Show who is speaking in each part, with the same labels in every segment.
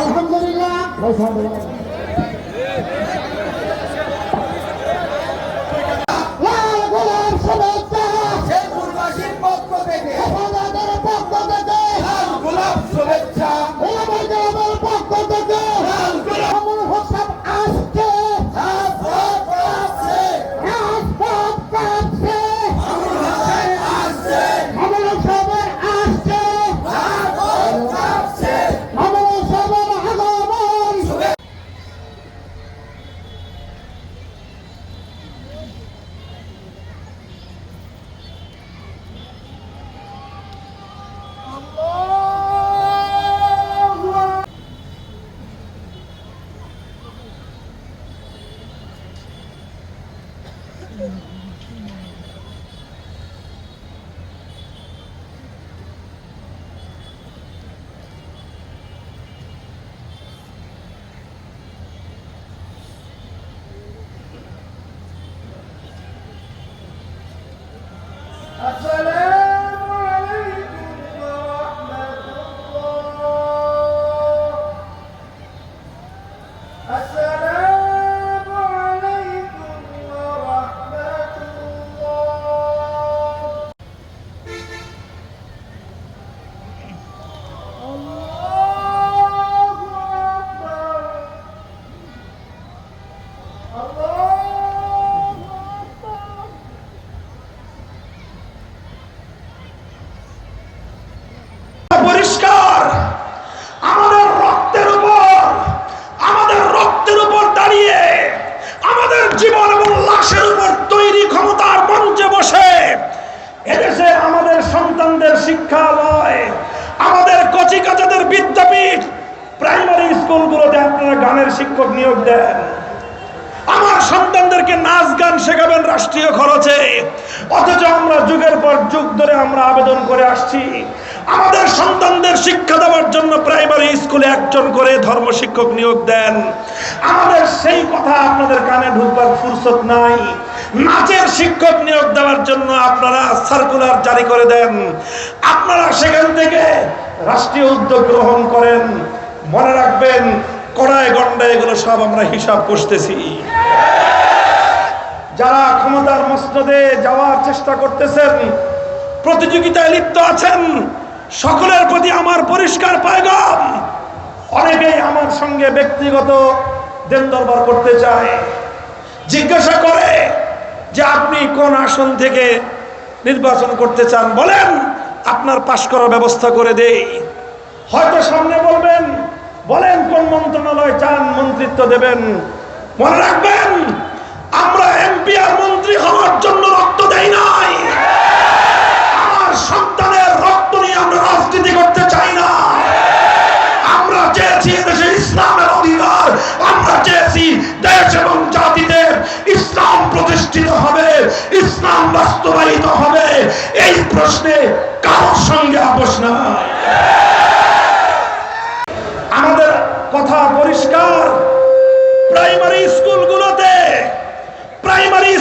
Speaker 1: আলহামদুলিল্লাহ। স্কুলগুলোতে আপনারা গানের শিক্ষক নিয়োগ দেন। আমার সন্তানদেরকে নাচ গান শেখাবেন রাষ্ট্রীয় খরচে। অথচ আমরা যুগের পর যুগ ধরে আমরা আবেদন করে আসছি। আমাদের সন্তানদের শিক্ষা দেওয়ার জন্য প্রাইমারি স্কুলে একজন করে ধর্ম শিক্ষক নিয়োগ দেন। আমাদের সেই কথা আপনাদের কানে ঢুকবার ফুরসত নাই। নাচের শিক্ষক নিয়োগ দেওয়ার জন্য আপনারা সার্কুলার জারি করে দেন। আপনারা সেখান থেকে রাষ্ট্রীয় উদ্যোগ গ্রহণ করেন। মনে রাখবেন, কড়ায় গন্ডায় এগুলো সব আমরা হিসাব করতেছি যারা ক্ষমতার মসনদে যাওয়ার চেষ্টা করতেছেন, প্রতিযোগিতায় লিপ্ত আছেন, সকলের প্রতি আমার পরিষ্কার পায়গাম। অনেকেই আমার সঙ্গে ব্যক্তিগত দেন দরবার করতে চায়, জিজ্ঞাসা করে যে আপনি কোন আসন থেকে নির্বাচন করতে চান? বলেন, আপনার পাশ করার ব্যবস্থা করে দেই। হয়তো সামনে বলবেন বলেন, কোন মন্ত্রণালয় চান মন্ত্রিত্ব দেবেন? মনে রাখবেন, আমরা এমপি আর মন্ত্রী হওয়ার জন্য রক্ত দেই নাই। আমার সন্তানের রক্ত নিয়ে আমরা রাজনীতি করতে চাই না। আমরা চেয়েছি দেশে ইসলামের অধিকার। আমরা চেয়েছি দেশ এবং জাতিতে ইসলাম প্রতিষ্ঠিত হবে, ইসলাম বাস্তবায়িত হবে। এই প্রশ্নে কারোর সঙ্গে আপোষ নাই।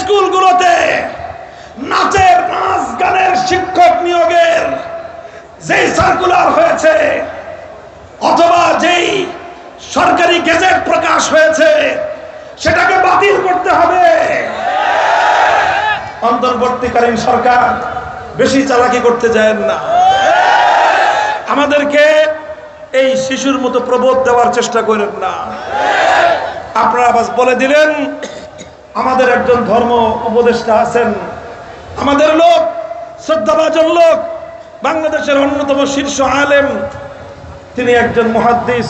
Speaker 1: স্কুলগুলোতে নাচের, নাচ, গানের শিক্ষক নিয়োগের যেই সার্কুলার হয়েছে, অথবা যেই সরকারি গেজেট প্রকাশ হয়েছে, সেটাকে বাতিল করতে হবে। অন্তর্বর্তীকালীন সরকার বেশি চালাকি করতে যায় না। আমাদেরকে এই শিশুর মতো প্রবোধ দেওয়ার চেষ্টা করেন না। আপনারা বাস বলে দিলেন আমাদের একজন ধর্ম উপদেষ্টা আছেন। আমাদের লোক, শ্রদ্ধাভাজন লোক, বাংলাদেশের অন্যতম শীর্ষ আলেম। তিনি একজন মহাদ্দিস,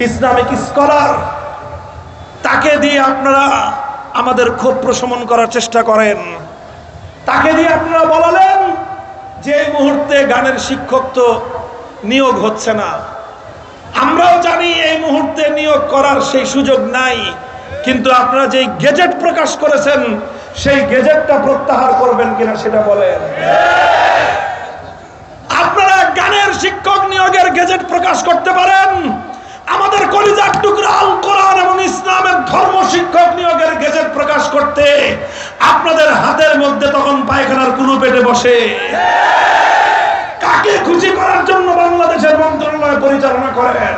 Speaker 1: ইসলামিক স্কলার। তাকে দিয়ে আপনারা আমাদের ক্ষোভ প্রশমন করার চেষ্টা করেন। তাকে দিয়ে আপনারা বলালেন যে মুহূর্তে গানের শিক্ষক তো নিয়োগ হচ্ছে না। আমরাও জানি এই মুহূর্তে নিয়োগ করার সেই সুযোগ নাই। কিন্তু আপনারা যেই গেজেট প্রকাশ করেছেন, সেই গেজেটটা প্রত্যাহার করবেন কিনা সেটা বলেন। আপনারা গানের শিক্ষক নিয়োগের গেজেট প্রকাশ করতে পারেন। আমাদের কলিজার টুকরা আল কোরআন এবং ইসলামের ধর্ম শিক্ষক নিয়োগের গেজেট প্রকাশ করতে আপনাদের হাতের মধ্যে তখন পায়খানার কুলো পেটে বসে। কাকে খুশি করার জন্য বাংলাদেশের মন্ত্রণালয় পরিচালনা করেন?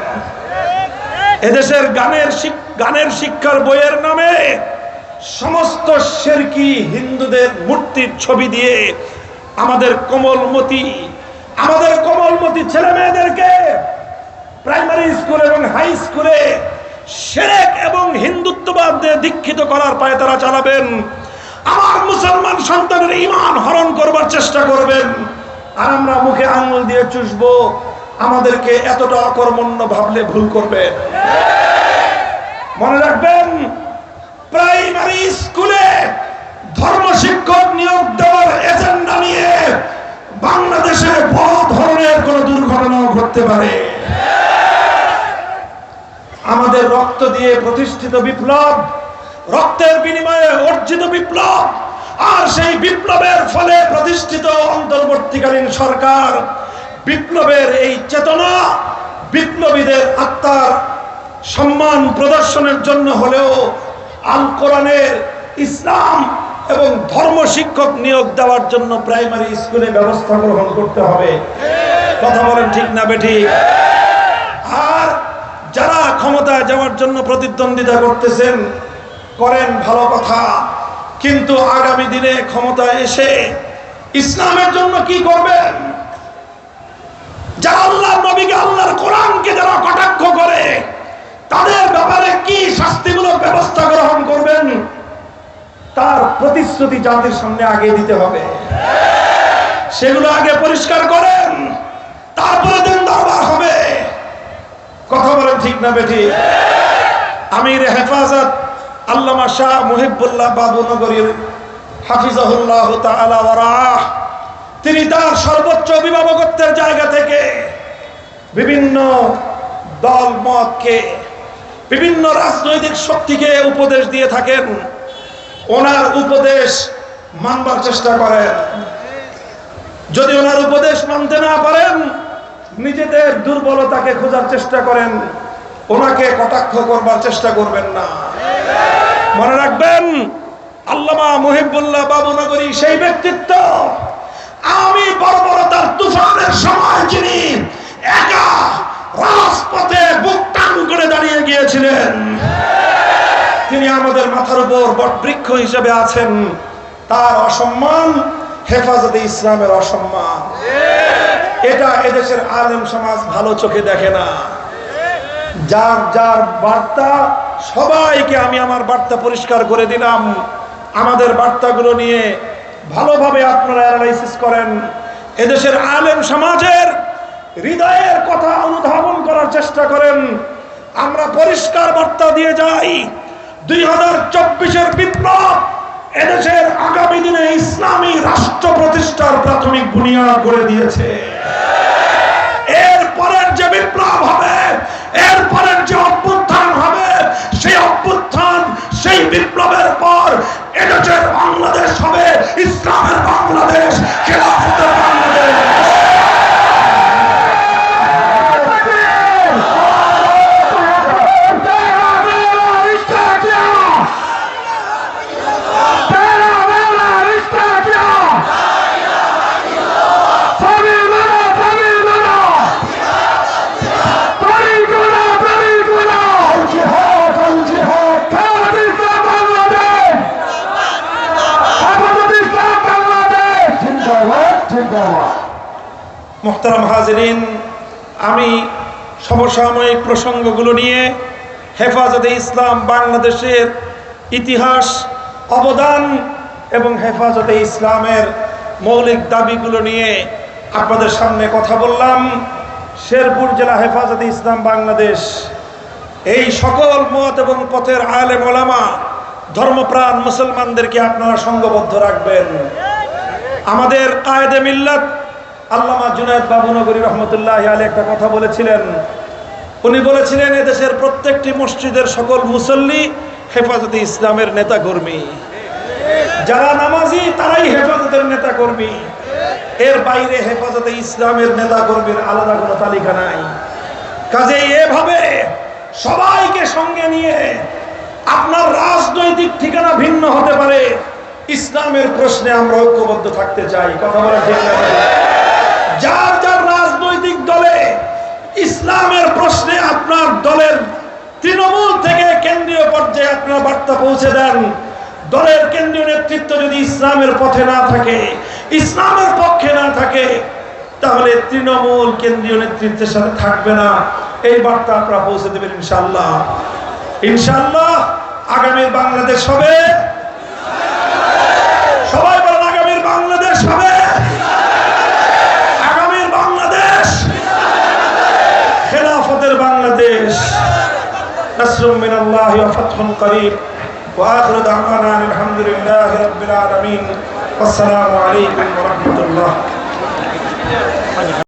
Speaker 1: এদেশের গানের গানের শিক্ষার বইয়ের নামে সমস্ত শেরকি হিন্দুদের মূর্তির ছবি দিয়ে আমাদের কোমলমতি আমাদের কোমলমতি ছেলে মেয়েদেরকে প্রাইমারি স্কুল এবং হাই স্কুলে সেরেক এবং হিন্দুত্ববাদ দীক্ষিত করার পায়ে তারা চালাবেন। আমার মুসলমান সন্তানের ইমান হরণ করবার চেষ্টা করবেন। আর আমরা মুখে আঙুল দিয়ে চুষবো। আমাদেরকে এতটা অকর্মণ্য ভাবলে ভুল করবেন মনে রাখবেন, প্রাইমারি স্কুলে ধর্ম শিক্ষক নিয়োগ দেওয়ার এজেন্ডা নিয়ে বাংলাদেশে বড় ধরনের কোন দুর্ঘটনাও ঘটতে পারে। আমাদের রক্ত দিয়ে প্রতিষ্ঠিত বিপ্লব, রক্তের বিনিময়ে অর্জিত বিপ্লব, আর সেই বিপ্লবের ফলে প্রতিষ্ঠিত অন্তর্বর্তীকালীন সরকার বিপ্লবের এই চেতনা বিপ্লবীদের আত্মার সম্মান প্রদর্শনের জন্য হলেও আল কোরআনের ইসলাম এবং ধর্ম শিক্ষক নিয়োগ দেওয়ার জন্য প্রাইমারি স্কুলে ব্যবস্থা গ্রহণ করতে হবে। কথা বলেন ঠিক না বেঠিক আর যারা ক্ষমতায় যাওয়ার জন্য প্রতিদ্বন্দ্বিতা করতেছেন, করেন ভালো কথা। কিন্তু আগামী দিনে ক্ষমতা এসে ইসলামের জন্য কি করবেন? যারা আল্লাহর নবীকে, আল্লাহর কোরআনকে যারা কটাক্ষ করে, তাদের ব্যাপারে কি শাস্তিমূলক ব্যবস্থা গ্রহণ করবেন? তার প্রতিশ্রুতি জাতির সামনে আগে দিতে হবে। সেগুলো আগে পরিষ্কার করেন, তারপরে দিন দরবার হবে। কথা বলেন ঠিক না বেঠি? আমির হেফাজত আল্লামা শাহ মুহিবুল্লাহ বাবুনগরীর হাফিজাহুল্লাহ তাআলা ওয়া রাহ তিনি তার সর্বোচ্চ অভিভাবকত্বের জায়গা থেকে বিভিন্ন দল, মতকে, বিভিন্ন রাজনৈতিক শক্তিকে উপদেশ দিয়ে থাকেন। ওনার উপদেশ মানবার চেষ্টা করেন। যদি ওনার উপদেশ মানতে না পারেন, নিজেদের দুর্বলতাকে খোঁজার চেষ্টা করেন। ওনাকে কটাক্ষ করবার চেষ্টা করবেন না। মনে রাখবেন, আল্লামা মুহিবুল্লাহ বাবুনগরী সেই ব্যক্তিত্ব আমি বর্বরতার তুফানের সময় যিনি একা রাজপথে বুক টান করে দাঁড়িয়ে গিয়েছিলেন। তিনি আমাদের মাথার উপর বটবৃক্ষ হিসেবে আছেন। তার অসম্মান, হেফাজতে ইসলামের অসম্মান। এটা এদেশের আলেম সমাজ ভালো চোখে দেখে না। যার যার বার্তা, সবাইকে আমি আমার বার্তা পরিষ্কার করে দিলাম। আমাদের বার্তাগুলো নিয়ে ভালোভাবে আপনারা অ্যানালাইসিস করেন। এদেশের আলেম সমাজের হৃদয়ের কথা অনুধাবন করার চেষ্টা করেন। আমরা পরিষ্কার বার্তা দিয়ে যাই, দুই হাজার চব্বিশের বিপ্লব এদেশের আগামী দিনে ইসলামী রাষ্ট্র প্রতিষ্ঠার প্রাথমিক বুনিয়াদ করে দিয়েছে। এর পরের যে বিপ্লব হবে, এর পরের যে অভ্যুত্থান হবে, সেই অভ্যুত্থান, সেই বিপ্লবের পর এদেশের বাংলাদেশ খেলাফতের মোহতারাম হাজরিন, আমি সমসাময়িক প্রসঙ্গগুলো নিয়ে হেফাজতে ইসলাম বাংলাদেশের ইতিহাস, অবদান এবং হেফাজতে ইসলামের মৌলিক দাবিগুলো নিয়ে আপনাদের সামনে কথা বললাম। শেরপুর জেলা হেফাজতে ইসলাম বাংলাদেশ। এই সকল মত এবং পথের আলেম ওলামা, ধর্মপ্রাণ মুসলমানদেরকে আপনারা সঙ্গবদ্ধ রাখবেন। আমাদের কায়দে মিল্লাত আল্লামা জুনায়দ বাবুনগরী রহমতুল্লাহ আলী একটা কথা বলেছিলেন। উনি বলেছিলেন, এদেশের প্রত্যেকটি মসজিদের সকল মুসল্লি হেফাজতে ইসলামের নেতা কর্মী যারা নামাজি, তারাই হেফাজতের নেতা কর্মী এর বাইরে হেফাজতে ইসলামের নেতা কর্মীর আলাদা কোনো তালিকা নাই। কাজে এভাবে সবাইকে সঙ্গে নিয়ে আপনার রাজনৈতিক ঠিকানা ভিন্ন হতে পারে। ইসলামের প্রশ্নে আমরা ঐক্যবদ্ধ থাকতে চাই, কথা বলা ঠিক যার যার রাজনৈতিক দলে ইসলামের প্রশ্নে আপনার দলের তৃণমূল থেকে কেন্দ্রীয় পর্যায়ে আপনার বার্তা পৌঁছে দেন। দলের কেন্দ্রীয় নেতৃত্ব যদি ইসলামের পথে না থাকে, ইসলামের পক্ষে না থাকে, তাহলে তৃণমূল কেন্দ্রীয় নেতৃত্বের সাথে থাকবে না। এই বার্তা আপনারা পৌঁছে দেবেন ইনশাল্লাহ ইনশাল্লাহ আগামী বাংলাদেশ হবে। الله وفتح قريب. وآخر دعوانا الحمد لله رب العالمين. والسلام عليكم ورحمة الله.